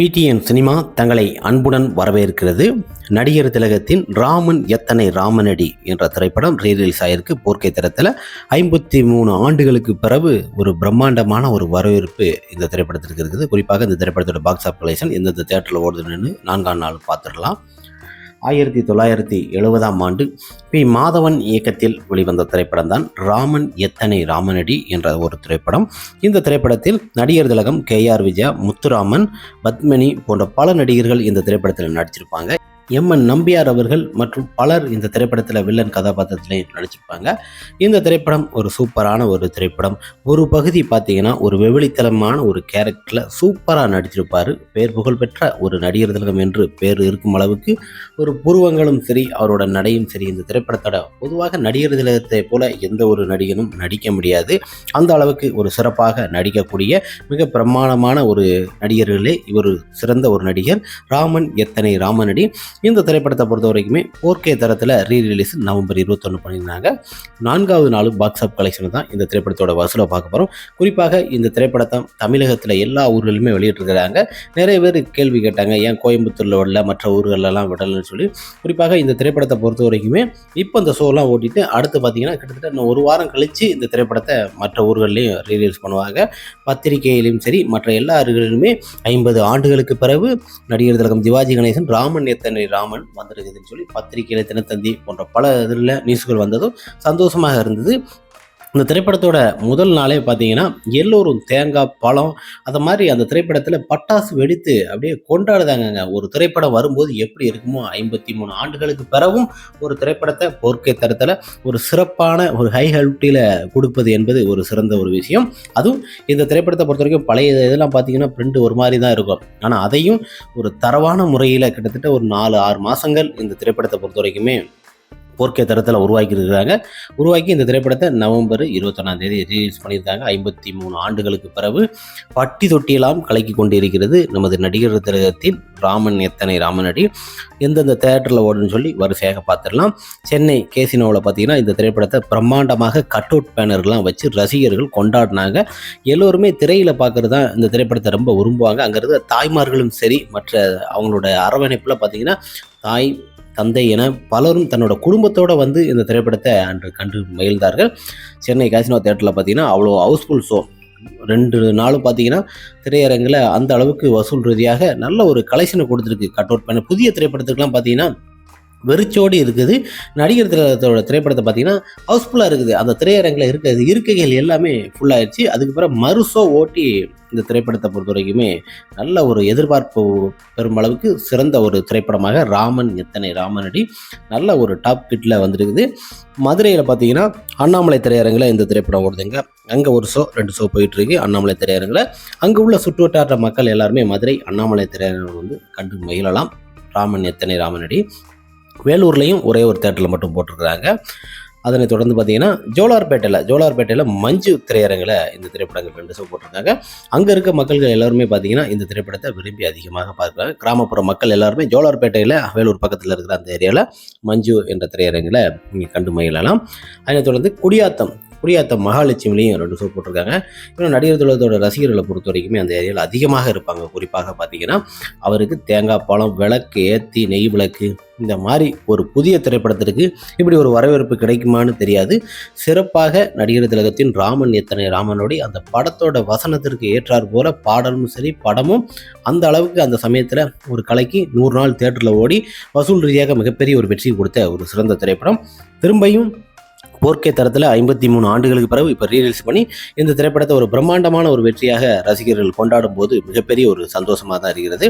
PTN cinema தங்களை அன்புடன் வரவேற்கிறது. நடிகர் திலகத்தின் ராமன் எத்தனை ராமனடி என்ற திரைப்படம் ரீரிலீஸ் ஆயிருக்கு. போர்க்கை தரத்தில் ஐம்பத்தி மூணு ஆண்டுகளுக்கு பிறகு ஒரு பிரம்மாண்டமான ஒரு வரவேற்பு இந்த திரைப்படத்திற்கு இருக்குது. குறிப்பாக இந்த திரைப்படத்தோட பாக்ஸ் ஆஃப் கலெக்ஷன் எந்தெந்த தேட்டரில் ஓடுதுன்னு நான்காம் நாள் பார்த்துடலாம். ஆயிரத்தி தொள்ளாயிரத்தி எழுபதாம் ஆண்டு பி. மாதவன் இயக்கத்தில் வெளிவந்த திரைப்படம் தான் ராமன் எத்தனை ராமனடி என்ற ஒரு திரைப்படம். இந்த திரைப்படத்தில் நடிகர் திலகம் கே. ஆர். விஜயா முத்துராமன் பத்மினி போன்ற பல நடிகர்கள் இந்த திரைப்படத்தில் நடிச்சிருப்பாங்க. எம் என் நம்பியார் அவர்கள் மற்றும் பலர் இந்த திரைப்படத்தில் வில்லன் கதாபாத்திரத்திலையும் நடிச்சிருப்பாங்க. இந்த திரைப்படம் ஒரு சூப்பரான ஒரு திரைப்படம். ஒரு பகுதி பார்த்தீங்கன்னா ஒரு வெவிலித்தனமான ஒரு கேரக்டரில் சூப்பராக நடிச்சிருப்பார். பேர் புகழ்பெற்ற ஒரு நடிகர் திலகம் என்று பேர் இருக்கும் அளவுக்கு ஒரு புருவங்களும் சரி அவரோட நடையும் சரி இந்த திரைப்படத்தோட பொதுவாக நடிகர் திலகத்தை போல எந்த ஒரு நடிகனும் நடிக்க முடியாது. அந்த அளவுக்கு ஒரு சிறப்பாக நடிக்கக்கூடிய மிக பிரமாணமான ஒரு நடிகர்களே இவர் சிறந்த ஒரு நடிகர். ராமன் எத்தனை ராமனடி? இந்த திரைப்படத்தை பொறுத்த வரைக்குமே ஓர்கே தரத்தில் ரீ ரிலீஸ் நவம்பர் இருபத்தொன்று பண்ணியிருந்தாங்க. நான்காவது நாள் பாக்ஸ் ஆஃப் கலெக்ஷன் தான் இந்த திரைப்படத்தோட வசூலை பார்க்க போகிறோம் குறிப்பாக இந்த திரைப்படத்தை தமிழகத்தில் எல்லா ஊர்களிலுமே வெளியிட்டிருக்கிறாங்க. நிறைய பேர் கேள்வி கேட்டாங்க ஏன் கோயம்புத்தூரில் விடல? மற்ற ஊர்களெல்லாம் விடலன்னு சொல்லி. குறிப்பாக இந்த திரைப்படத்தை பொறுத்த வரைக்குமே இப்போ இந்த ஷோலாம் ஓட்டிட்டு அடுத்து பார்த்தீங்கன்னா கிட்டத்தட்ட இன்னும் ஒரு வாரம் கழித்து இந்த திரைப்படத்தை மற்ற ஊர்கள்லையும் ரீலீஸ் பண்ணுவாங்க. பத்திரிகையிலையும் சரி மற்ற எல்லா ஊர்களிலுமே ஐம்பது ஆண்டுகளுக்கு பிறகு நடிகர் திலகம் சிவாஜி கணேசன் ராமன் எத்தனை ராமன் வந்திருக்குதுன்னு சொல்லி பத்திரிகையில் தினத்தந்தி போன்ற பல இதில் நியூஸ்கள் வந்ததும் சந்தோஷமாக இருந்தது. இந்த திரைப்படத்தோட முதல் நாளே பார்த்தீங்கன்னா எல்லோரும் தேங்காய் பழம் அது மாதிரி அந்த திரைப்படத்தில் பட்டாசு வெடித்து அப்படியே கொண்டாடுதாங்க ஒரு திரைப்படம் வரும்போது எப்படி இருக்குமோ ஐம்பத்தி மூணு ஆண்டுகளுக்கு பிறகும் ஒரு திரைப்படத்தை போர்க்கை தரத்தில் ஒரு சிறப்பான ஒரு ஹை ஹெல்ட்டியில் கொடுப்பது என்பது ஒரு சிறந்த ஒரு விஷயம். அதுவும் இந்த திரைப்படத்தை பொறுத்த வரைக்கும் பழைய இதெல்லாம் பார்த்தீங்கன்னா பிரிண்ட் ஒரு மாதிரி தான் இருக்கும். ஆனால் அதையும் ஒரு தரவான முறையில் கிட்டத்தட்ட ஒரு நாலு ஆறு மாதங்கள் இந்த திரைப்படத்தை பொறுத்த வரைக்குமே போர்க்கே தரத்தில் உருவாக்கி இருக்கிறாங்க உருவாக்கி இந்த திரைப்படத்தை நவம்பர் இருபத்தொன்னாம் தேதி ரிலீஸ் பண்ணியிருக்காங்க. ஐம்பத்தி மூணு ஆண்டுகளுக்கு பிறகு பட்டி தொட்டியெல்லாம் கலக்கி கொண்டிருக்கிறது நமது நடிகர் திலகத்தின் ராமன் எத்தனை ராமனடி எந்தெந்த தேட்டரில் ஓடுன்னு சொல்லி வரிசையாக பார்த்துடலாம். சென்னை கேசினோவில் பார்த்தீங்கன்னா இந்த திரைப்படத்தை பிரம்மாண்டமாக கட் அவுட் பேனர்லாம் வச்சு ரசிகர்கள் கொண்டாடினாங்க. எல்லோருமே திரையில் பார்க்குறது தான் இந்த திரைப்படத்தை ரொம்ப விரும்புவாங்க. அங்கே தாய்மார்களும் சரி மற்ற அவங்களோட அரவணைப்பில் பார்த்தீங்கன்னா தாய் தந்தை என பலரும் தன்னோட குடும்பத்தோடு வந்து இந்த திரைப்படத்தை அன்று கண்டு மகிழ்ந்தார்கள். சென்னை காசினோ தேட்டரில் பார்த்தீங்கன்னா அவ்வளோ ஹவுஸ்ஃபுல் ஷோ ரெண்டு நாளும் பார்த்தீங்கன்னா திரையரங்கில் அந்த அளவுக்கு வசூல் ரீதியாக நல்ல ஒரு கலெக்ஷனை கொடுத்துருக்கு. கட் அவுட் பண்ண புதிய திரைப்படத்துக்கெலாம் பார்த்தீங்கன்னா வெறிச்சோடி இருக்குது. நடிகர் திலகத்தோட திரைப்படத்தை பார்த்தீங்கன்னா ஹவுஸ்ஃபுல்லாக இருக்குது. அந்த திரையரங்கில் இருக்கிறது இருக்கைகள் எல்லாமே ஃபுல்லாகிடுச்சு அதுக்கு பிறகு மறுசோ ஓட்டி இந்த திரைப்படத்தை பொறுத்த வரைக்குமே நல்ல ஒரு எதிர்பார்ப்பு பெருமளவுக்கு சிறந்த ஒரு திரைப்படமாக ராமன் எத்தனை ராமனடி நல்ல ஒரு டாப் கிட்டில் வந்திருக்குது. மதுரையில் பார்த்தீங்கன்னா அண்ணாமலை திரையரங்கில் இந்த திரைப்படம் ஓடுதுங்க. அங்கே ஒரு ஷோ ரெண்டு ஷோ போயிட்டுருக்கு அண்ணாமலை திரையரங்கில். அங்கே உள்ள சுற்றுவட்டார மக்கள் எல்லாருமே மதுரை அண்ணாமலை திரையரங்கம் வந்து கண்டு மகிழலாம். ராமன் எத்தனை ராமனடி வேலூர்லேயும் ஒரே ஒரு தேட்டரில் மட்டும் போட்டிருக்கிறாங்க. அதனை தொடர்ந்து பார்த்தீங்கன்னா ஜோலார்பேட்டையில் ஜோலார்பேட்டையில் மஞ்சு திரையரங்கில் இந்த திரைப்படங்கள் ரெண்டு ஷோ போட்டிருக்காங்க. அங்கே இருக்க மக்கள்கள் எல்லாருமே பார்த்தீங்கன்னா இந்த திரைப்படத்தை விரும்பி அதிகமாக பார்க்குறாங்க. கிராமப்புற மக்கள் எல்லாருமே ஜோலார்பேட்டையில் வேலூர் பக்கத்தில் இருக்கிற அந்த ஏரியாவில் மஞ்சு என்ற திரையரங்கில் நீங்கள் கண்டு மகிழலாம். அதனைத் தொடர்ந்து குடியாத்தம் குடியாத்த மகாலட்சுமிலையும் ரெண்டு ஷோ போட்டிருக்காங்க. இன்னும் நடிகர் திலகத்தோட ரசிகர்களை பொறுத்த வரைக்குமே அந்த ஏரியாவில் அதிகமாக இருப்பாங்க. குறிப்பாக பார்த்தீங்கன்னா அவருக்கு தேங்காய் பழம் விளக்கு ஏற்றி நெய் விளக்கு இந்த மாதிரி ஒரு புதிய திரைப்படத்திற்கு இப்படி ஒரு வரவேற்பு கிடைக்குமான்னு தெரியாது. சிறப்பாக நடிகர் திலகத்தின் ராமன் எத்தனை ராமனோடி அந்த படத்தோட வசனத்திற்கு ஏற்றார் போல பாடலும் சரி படமும் அந்த அளவுக்கு அந்த சமயத்தில் ஒரு கலைக்கு நூறு நாள் தேட்டரில் ஓடி வசூல் ரீதியாக மிகப்பெரிய ஒரு வெற்றி கொடுத்த ஒரு சிறந்த திரைப்படம். திரும்பியும் போர்க்கே தரத்தில் ஐம்பத்தி மூணு ஆண்டுகளுக்கு பிறகு இப்போ ரீரிலீஸ் பண்ணி இந்த திரைப்படத்தை ஒரு பிரம்மாண்டமான ஒரு வெற்றியாக ரசிகர்கள் கொண்டாடும் போது மிகப்பெரிய ஒரு சந்தோஷமாக தான் இருக்கிறது.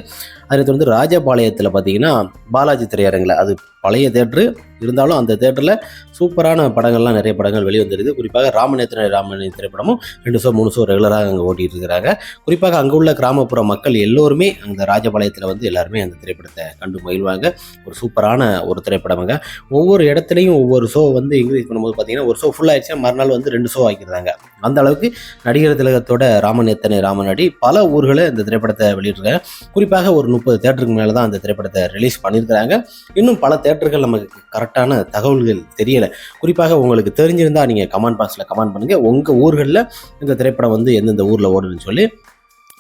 அதை தொடர்ந்து ராஜபாளையத்தில் பார்த்தீங்கன்னா பாலாஜி திரையரங்கில் அது பழைய தேட்ரு இருந்தாலும் அந்த தேட்டரில் சூப்பரான படங்கள்லாம் நிறைய படங்கள் வெளிவந்திருக்கு. குறிப்பாக ராமநேத்திர ராமன் திரைப்படமும் ரெண்டு ஷோ மூணு ஷோ ரெகுலராக அங்கே ஓட்டிகிட்டு இருக்கிறாங்க குறிப்பாக அங்கே உள்ள கிராமப்புற மக்கள் எல்லோருமே அந்த ராஜபாளையத்தில் வந்து எல்லாருமே அந்த திரைப்படத்தை கண்டு மகிழ்வாங்க. ஒரு சூப்பரான ஒரு திரைப்படமாங்க ஒவ்வொரு இடத்துலையும் ஒவ்வொரு ஷோ வந்து இன்க்ரீஸ் பண்ணும்போது பார்த்தீங்கன்னா ஒரு ஷோ ஃபுல் ஆயிடுச்சுன்னா மறுநாள் வந்து ரெண்டு ஷோ ஆக்கிடுறாங்க. அந்த அளவுக்கு நடிகர் திலகத்தோட ராமநேத்தனை ராமநாடி பல ஊர்களில் இந்த திரைப்படத்தை வெளியிட்டிருக்காங்க. குறிப்பாக ஒரு முப்பது தேட்டருக்கு மேலே தான் அந்த திரைப்படத்தை ரிலீஸ் பண்ணியிருக்கிறாங்க. இன்னும் பல தேட்டர்கள் நமக்கு கரெக்டான தகவல்கள் தெரியலை. குறிப்பாக உங்களுக்கு தெரிஞ்சிருந்தால் நீங்கள் கமெண்ட் பாக்ஸில் கமெண்ட் பண்ணுங்கள் உங்கள் ஊர்களில் இந்த திரைப்படம் வந்து எந்தெந்த ஊரில் ஓடுதுன்னு சொல்லி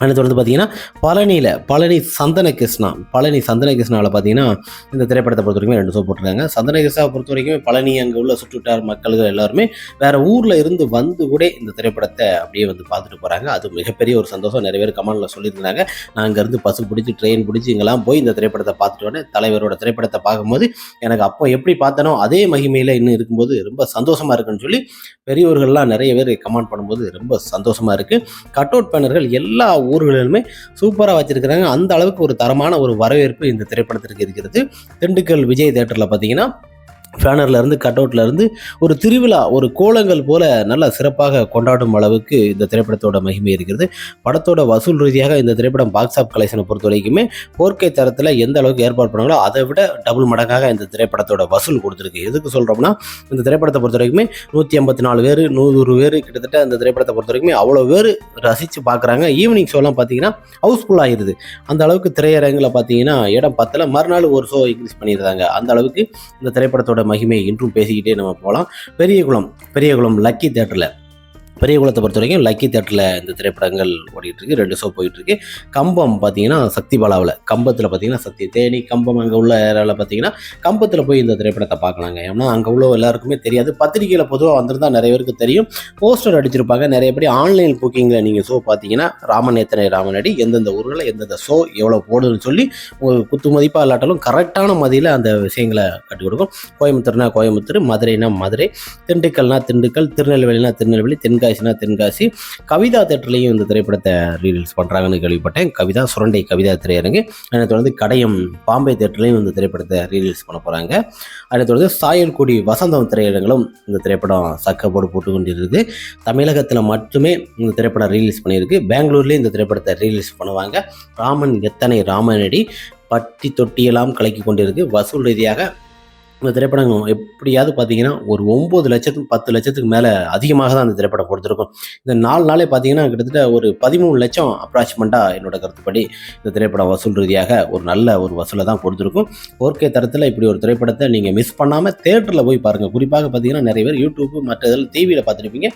அதை தொடர்ந்து பார்த்தீங்கன்னா பழனியில் பழனி சந்தன கிருஷ்ணா பழனி சந்தன கிருஷ்ணாவில் பார்த்தீங்கன்னா இந்த திரைப்படத்தை பொறுத்த வரைக்கும் ரெண்டு ஷோ போட்டிருக்காங்க. சந்தன கிருஷ்ணாவை பொறுத்த வரைக்கும் பழனி அங்கே உள்ள சுற்றுட்டார் மக்கள்கள் எல்லாருமே. வேற ஊரில் இருந்து வந்து கூட இந்த திரைப்படத்தை அப்படியே வந்து பார்த்துட்டு போகிறாங்க அது மிகப்பெரிய ஒரு சந்தோஷம். நிறைய பேர் கமெண்டில் சொல்லியிருந்தாங்க. நான் அங்கேருந்து பஸ் பிடிச்சி ட்ரெயின் பிடிச்சி இங்கெல்லாம் போய் இந்த திரைப்படத்தை பார்த்துட்டு வரேன். தலைவரோட திரைப்படத்தை பார்க்கும்போது எனக்கு அப்போ எப்படி பார்த்தனோ அதே மகிமையில் இன்னும் இருக்கும்போது ரொம்ப சந்தோஷமாக இருக்குன்னு சொல்லி பெரியவர்கள்லாம் நிறைய பேர் கமெண்ட் பண்ணும்போது ரொம்ப சந்தோஷமாக இருக்குது கட் அவுட் பேனர்கள் எல்லா ஊர்களிலுமே சூப்பராக வச்சிருக்கிறாங்க. அந்த அளவுக்கு ஒரு தரமான ஒரு வரவேற்பு இந்த திரைப்படத்திற்கு இருக்கிறது. திண்டுக்கல் விஜய் தேட்டரில் பார்த்தீங்கன்னா பேனர்ல இருந்து கட் அவுட்லேருந்து ஒரு திருவிழா ஒரு கோலங்கள் போல நல்லா சிறப்பாக கொண்டாடும் அளவுக்கு இந்த திரைப்படத்தோட மகிமை இருக்கிறது. படத்தோட வசூல் ரீதியாக இந்த திரைப்படம் பாக்ஸ் ஆஃப் கலெக்ஷனை பொறுத்த வரைக்குமே போர்க்கை தரத்தில் எந்த அளவுக்கு ஏற்பாடு பண்ணாங்களோ அதை விட டபுள் மடங்காக இந்த திரைப்படத்தோட வசூல் கொடுத்துருக்கு. எதுக்கு சொல்கிறோம்னா இந்த திரைப்படத்தை பொறுத்த வரைக்குமே நூற்றி ஐம்பத்தி நாலு பேர் நூறு பேர் கிட்டத்தட்ட இந்த திரைப்படத்தை பொறுத்த வரைக்குமே அவ்வளோ பேர் ரசித்து பார்க்குறாங்க ஈவினிங் ஷோலாம் பார்த்தீங்கன்னா ஹவுஸ்ஃபுல் ஆகிருது அந்த அளவுக்கு திரையரங்கில் பார்த்தீங்கன்னா இடம் பத்தில். மறுநாள் ஒரு ஷோ இன்க்ரீஸ் பண்ணியிருந்தாங்க அந்த அளவுக்கு இந்த திரைப்படத்தோட மகிமையை இன்றும் பேசிக்கிட்டே நம்ம போகலாம். பெரியகுளம் பெரியகுளம் லக்கி தேட்டரில் பெரிய குளத்தை பொறுத்த வரைக்கும் லக்கி தேட்டரில் இந்த திரைப்படங்கள் ஓடிட்டு இருக்கு ரெண்டு ஷோ போயிட்டுருக்கு. கம்பம் பார்த்தீங்கன்னா சக்தி பாலாவில். கம்பத்தில் பார்த்தீங்கன்னா சக்தி தேனி கம்பம் அங்கே உள்ள ஏரியாவில் பார்த்தீங்கன்னா கம்பத்தில் போய் இந்த திரைப்படத்தை பார்க்கலாங்க. ஏன்னா அங்கே உள்ள எல்லாருக்குமே தெரியாது. பத்திரிகையில் பொதுவாக வந்திருந்தால் நிறைய பேருக்கு தெரியும். போஸ்டர் அடிச்சிருப்பாங்க. நிறைய பேர் ஆன்லைன் புக்கிங்கில் நீங்கள் ஷோ பார்த்தீங்கன்னா ராமன் எத்தனை ராமனடி எந்தெந்த ஊர்களில் எந்தெந்த ஷோ எவ்வளோ போடுதுன்னு சொல்லி ஒரு குத்து மதிப்பாக இல்லாட்டாலும் கரெக்டான மதியில் அந்த விஷயங்களை கட்டி கொடுக்கும். கோயம்புத்தூர்னா கோயம்புத்தூர் மதுரைனா மதுரை திண்டுக்கல்னா திண்டுக்கல் திருநெல்வேலினா திருநெல்வேலி தென்காசினா தென்காசி. கவிதா தேட்டர்லேயும் இந்த திரைப்படத்தை ரீலீஸ் பண்ணுறாங்கன்னு கேள்விப்பட்டேன். கவிதா சுரண்டை கவிதா திரையரங்கு. அதை தொடர்ந்து கடையம் பாம்பே தேட்டர்லேயும் இந்த திரைப்படத்தை ரீலீஸ் பண்ண போகிறாங்க அதை தொடர்ந்து சாயல்குடி வசந்தம் திரையரங்களும் இந்த திரைப்படம் சக்கப்போடு போட்டு கொண்டிருக்கு தமிழகத்தில் மட்டுமே இந்த திரைப்படம் ரீலீஸ் பண்ணியிருக்கு. பெங்களூர்லேயும் இந்த திரைப்படத்தை ரீலீஸ் பண்ணுவாங்க. ராமன் எத்தனை ராமனடி பட்டி தொட்டியெல்லாம் கலக்கி கொண்டிருக்கு. வசூல் ரீதியாக இந்த திரைப்படம் எப்படியாவது பார்த்தீங்கன்னா ஒரு ஒம்பது லட்சத்துக்கு பத்து லட்சத்துக்கு மேலே அதிகமாக தான் அந்த திரைப்படம் கொடுத்துருக்கும். இந்த நாலு நாளே பார்த்தீங்கன்னா கிட்டத்தட்ட ஒரு பதிமூணு லட்சம் அப்ராக்சிமெண்ட்டாக என்னோட கருத்துப்படி இந்த திரைப்படம் வசூல் ரீதியாக ஒரு நல்ல ஒரு வசூலை தான் கொடுத்துருக்கும். ஓர்கே தரத்தில் இப்படி ஒரு திரைப்படத்தை நீங்கள் மிஸ் பண்ணாமல் தேட்டரில் போய் பாருங்கள் குறிப்பாக பார்த்தீங்கன்னா நிறைய பேர் யூடியூப் மற்ற இதில் டிவியில் பார்த்துருப்பீங்க.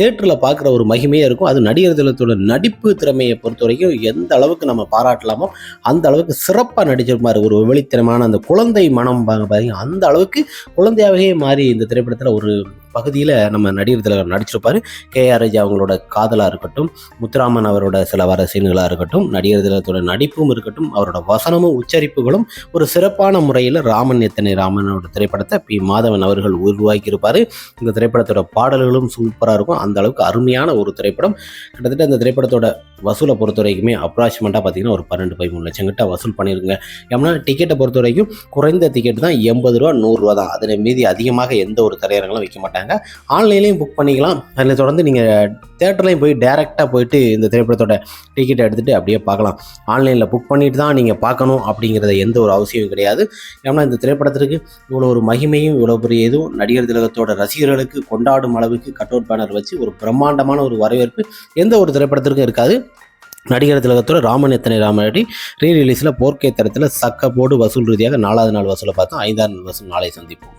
தேட்டரில் பார்க்குற ஒரு மகிமையே இருக்கும். அது நடிகர் தினத்தோட நடிப்பு திறமையை பொறுத்த வரைக்கும் எந்த அளவுக்கு நம்ம பாராட்டலாமோ அந்த அளவுக்கு சிறப்பாக நடிச்சிருப்பார். ஒரு வெளித்திறமான அந்த குழந்தை மனம் பாருங்க. அந்த அளவுக்கு குழந்தையாகவே மாறி இந்த திரைப்படத்தில் ஒரு பகுதியில் நம்ம நடிகர் திலகர் நடிச்சிருப்பார். கே ஆர் ராஜா அவங்களோட காதலாக இருக்கட்டும் முத்துராமன் அவரோட சில வர சீன்களாக இருக்கட்டும் நடிகர் திலகத்தோட நடிப்பும் இருக்கட்டும் அவரோட வசனமும் உச்சரிப்புகளும் ஒரு சிறப்பான முறையில் ராமன் எத்தனை ராமனோட திரைப்படத்தை பி மாதவன் அவர்கள் உருவாக்கியிருப்பார். இந்த திரைப்படத்தோட பாடல்களும் சூப்பராக இருக்கும். அந்த அளவுக்கு அருமையான ஒரு திரைப்படம். கிட்டத்தட்ட இந்த திரைப்படத்தோட வசூலை பொறுத்த வரைக்குமே அப்ராக்சிமெண்ட்டாக பார்த்தீங்கன்னா ஒரு பன்னெண்டு பதிமூணு லட்சம் கிட்ட வசூல் பண்ணியிருங்க ஏன்னா டிக்கெட்டை பொறுத்த வரைக்கும் குறைந்த டிக்கெட் தான் எண்பது ரூபா நூறுரூவா தான். அதில் மீதி அதிகமாக எந்த ஒரு திரையரங்களும் வைக்க மாட்டாங்க. ஆன்லைன்லேயும் புக் பண்ணிக்கலாம். அதில் தொடர்ந்து நீங்கள் தேட்டர்லேயும் போய் டேரெக்டாக போயிட்டு இந்த திரைப்படத்தோட டிக்கெட்டை எடுத்துகிட்டு அப்படியே பார்க்கலாம். ஆன்லைனில் புக் பண்ணிட்டு தான் நீங்கள் பார்க்கணும் அப்படிங்கிறத எந்த ஒரு அவசியமும் கிடையாது. ஏன்னா இந்த திரைப்படத்திற்கு இவ்வளோ ஒரு மகிமையும் இவ்வளோ பெரிய இதுவும் நடிகர் திலகத்தோட ரசிகர்களுக்கு கொண்டாடும் அளவுக்கு கட் அவுட் பேனர் வச்சு ஒரு பிரம்மாண்டமான ஒரு வரவேற்பு எந்த ஒரு திரைப்படத்திற்கும் இருக்காது. நடிகர் திலகத்தோட ராமன் எத்தனை ராமனடி ரீ ரிலீஸில் போர்க்கை தரத்தில் சக்க போடு வசூல் ரீதியாக நாலாவது நாள் வசூலை பார்த்தோம் ஐந்தாறு நாள் வசூல் நாளை சந்திப்போம்.